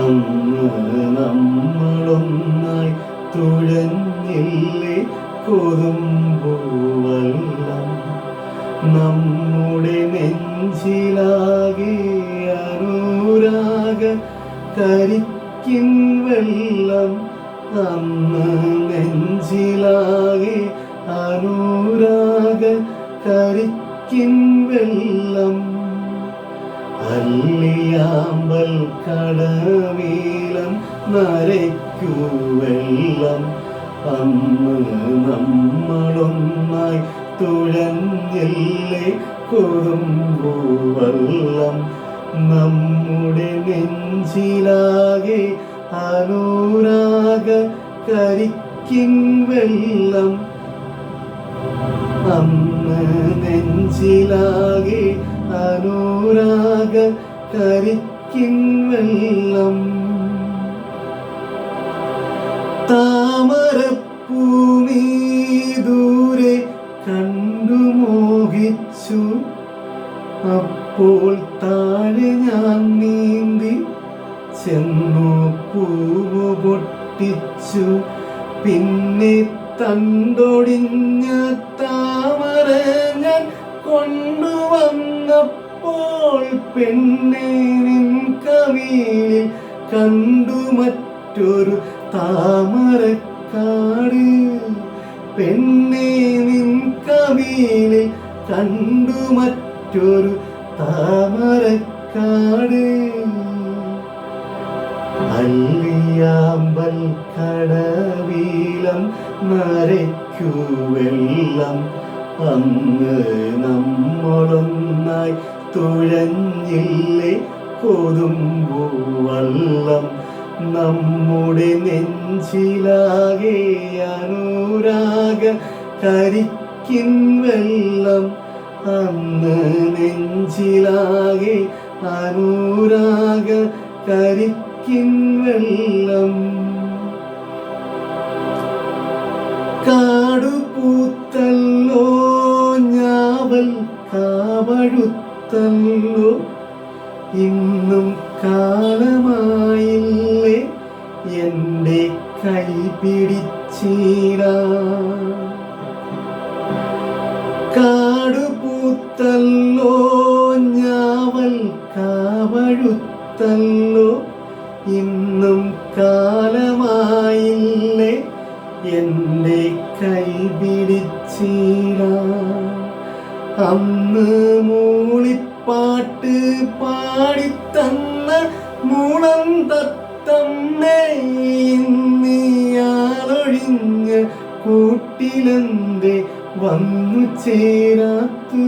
അന്ന് നമ്മളൊന്നായി തുഴഞ്ഞില്ലേ കൊതുമ്പൂവെല്ലാം നമ്മുടെ നെഞ്ചിലാകെ അനുരാഗ കരിക്കിൻ വെള്ളം. അന്ന് നെഞ്ചിലാകെ അനുരാഗ വെള്ളം. അല്ലിയാമ്പൽ കടവീലം നരയ്ക്കു അന്ന് നമ്മളൊന്നായി തുഴഞ്ഞില്ലേ കൊടുമ്പൂവെള്ളം നമ്മുടെ നെഞ്ചിലാകെ അനുരാഗ കരിക്കിൻ വെള്ളം. അന്ന് നെഞ്ചിലാകെ അനുരാഗ കരിക്കിൻ വെള്ളം. താമരപ്പൂമീ ദൂരെ കണ്ടു മോഹിച്ചു. അപ്പോൾ താഴെ ഞാൻ നീന്തി ചെന്നു പൂവ് പൊട്ടിച്ചു. പിന്നെ തണ്ടൊടിഞ്ഞ താമര ഞാൻ കൊണ്ടുവന്നപ്പോൾ പെണ്ണെ നിൻ കവിയിൽ കണ്ടു മറ്റൊരു താമരക്കാട്. പെണ്ണേനിൻ കവിയിൽ കണ്ടു മറ്റൊരു താമരക്കാട്. അല്ലിയാമ്പൽ കടവീലം നരയ്ക്കു വെള്ളം. അന്ന് നമ്മളൊന്നായി തുഴഞ്ഞില്ലേ കൊതുമ്പൂവള്ളം നമ്മുടെ നെഞ്ചിലാകെ അനുരാഗ കരിക്കിൻ വെള്ളം അന്ന് നെഞ്ചിലാകെ അനുരാഗ കരിക്കിൻ വെള്ളം. കാടുപൂത്തല്ലോ ഞാവൽ കാവഴുത്തല്ലോ ഇന്നും കാലമായില്ലേ എന്റെ കൈ പിടിച്ചീടാ. കാടുപൂത്തല്ലോ ഞാവൽ കാവഴുത്തല്ലോ. ഇന്നും കാലമായില്ലേ എന്റെ കൈ പിടിച്ചീട. അന്ന് മൂളിപ്പാട്ട് പാടിത്തന്ന മൂളം തത്തമ്മേ ഇന്നിയാളൊഴിഞ്ഞ് കൂട്ടിലെന്തേ വന്നു ചേരാത്ത്.